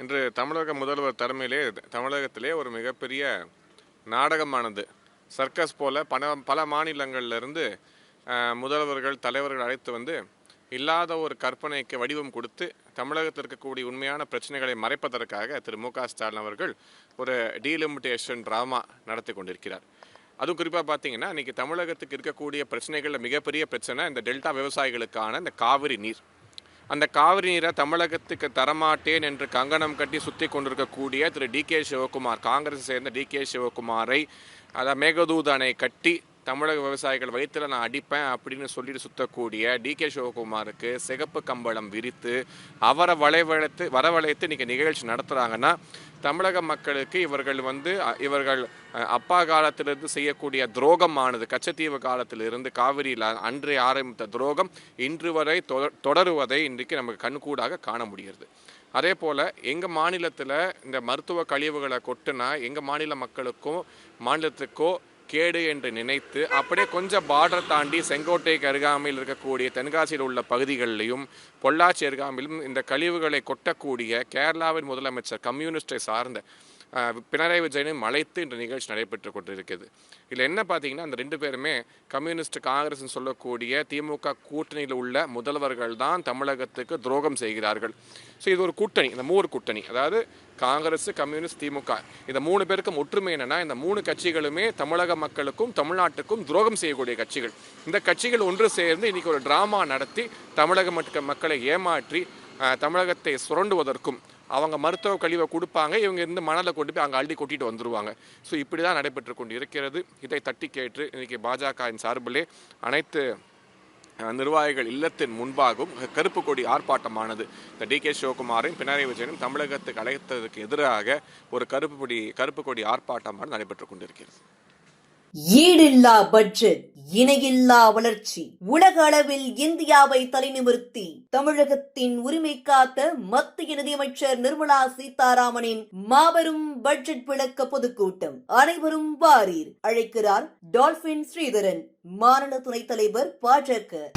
இன்று தமிழக முதல்வர் தலைமையிலே தமிழகத்திலே ஒரு மிகப்பெரிய நாடகமானது. சர்க்கஸ் போல பல பல மாநிலங்கள்ல இருந்து முதல்வர்கள் தலைவர்கள் அழைத்து வந்து இல்லாத ஒரு கற்பனைக்கு வடிவம் கொடுத்து தமிழகத்தில் இருக்கக்கூடிய உண்மையான பிரச்சனைகளை மறைப்பதற்காக திரு மு க ஸ்டாலின் அவர்கள் ஒரு டீலிமிட்டேஷன் ட்ராமா நடத்தி கொண்டிருக்கிறார். அதுவும் குறிப்பாக பார்த்தீங்கன்னா இன்றைக்கி தமிழகத்துக்கு இருக்கக்கூடிய பிரச்சனைகளில் மிகப்பெரிய பிரச்சனை இந்த டெல்டா விவசாயிகளுக்கான இந்த காவிரி நீர். அந்த காவிரி நீரை தமிழகத்துக்கு தரமாட்டேன் என்று கங்கணம் கட்டி சுற்றி கொண்டிருக்கக்கூடிய திரு டி கே சிவகுமார் காங்கிரஸ் சேர்ந்த டி கே சிவகுமாரை அதான் மேகதூத அணை கட்டி தமிழக விவசாயிகள் வயிற்றுல நான் அடிப்பேன் அப்படின்னு சொல்லிட்டு சுத்தக்கூடிய டி கே சிவகுமாருக்கு சிகப்பு கம்பளம் விரித்து அவரை வளைவழைத்து வரவழைத்து இன்றைக்கி நிகழ்ச்சி நடத்துகிறாங்கன்னா தமிழக மக்களுக்கு இவர்கள் வந்து இவர்கள் அப்பா காலத்திலிருந்து செய்யக்கூடிய துரோகமானது கச்சத்தீவு காலத்திலிருந்து காவிரியில் அன்றே ஆரம்பித்த துரோகம் இன்று வரை தொடருவதை இன்றைக்கு நமக்கு கண்கூடாக காண முடிகிறது. அதே போல் எங்கள் மாநிலத்தில் இந்த மருத்துவ கழிவுகளை கொட்டுனா எங்கள் மாநில மக்களுக்கும் மாநிலத்துக்கோ கேடு என்று நினைத்து அப்படியே கொஞ்சம் பார்டர் தாண்டி செங்கோட்டைக்கு அருகாமையில் இருக்கக்கூடிய தென்காசியில் உள்ள பகுதிகளிலும் பொள்ளாச்சி அருகாமையிலும் இந்த கழிவுகளை கொட்டக்கூடிய கேரளாவின் முதலமைச்சர் கம்யூனிஸ்டை சார்ந்த பினராயி விஜயனை மலைத்து இந்த நிகழ்ச்சி நடைபெற்று கொண்டிருக்கிறது. இதில் என்ன பார்த்தீங்கன்னா அந்த ரெண்டு பேருமே கம்யூனிஸ்ட் காங்கிரஸ் சொல்லக்கூடிய திமுக கூட்டணியில் உள்ள முதல்வர்கள் தான் தமிழகத்துக்கு துரோகம் செய்கிறார்கள். ஸோ இது ஒரு கூட்டணி இந்த மூணு கூட்டணி. அதாவது காங்கிரஸ் கம்யூனிஸ்ட் திமுக. இந்த மூணு பேருக்கும் ஒற்றுமை என்னன்னா இந்த மூணு கட்சிகளுமே தமிழக மக்களுக்கும் தமிழ்நாட்டுக்கும் துரோகம் செய்யக்கூடிய கட்சிகள். இந்த கட்சிகள் ஒன்று சேர்ந்து இன்னைக்கு ஒரு டிராமா நடத்தி தமிழக மக்க- மக்களை ஏமாற்றி தமிழகத்தை சுரண்டுவதற்கும் அவங்க மருத்துவ கழிவை கொடுப்பாங்க. இவங்க இருந்து மணலை கொண்டு போய் அங்கே அள்ளி கொட்டிட்டு வந்துருவாங்க. ஸோ இப்படி தான் நடைபெற்று கொண்டு இருக்கிறது. இதை தட்டி கேட்டு இன்னைக்கு பாஜகவின் சார்பிலே அனைத்து அஹ், நிர்வாகிகள் இல்லத்தின் முன்பாகவும் கருப்பு கொடி ஆர்ப்பாட்டமானது. இந்த டி கே சிவகுமாரையும் பினராயி விஜயனும் தமிழகத்துக்கு அழைத்ததுக்கு எதிராக ஒரு கருப்பு கொடி கருப்பு கொடி ஆர்ப்பாட்டமானது நடைபெற்று கொண்டிருக்கிறது ஈடில்லா பட்ஜெட். இணையில்லா வளர்ச்சி. உலக அளவில் இந்தியாவை தலைநிமிர்த்தி தமிழகத்தின் உரிமை காத்த மத்திய நிதியமைச்சர் நிர்மலா சீதாராமனின் மாபெரும் பட்ஜெட் விளக்க பொதுக்கூட்டம் அனைவரும் வாரீர். அழைக்கிறார் டால்பின் ஸ்ரீதரன். மாநில துணைத் தலைவர் பாஜக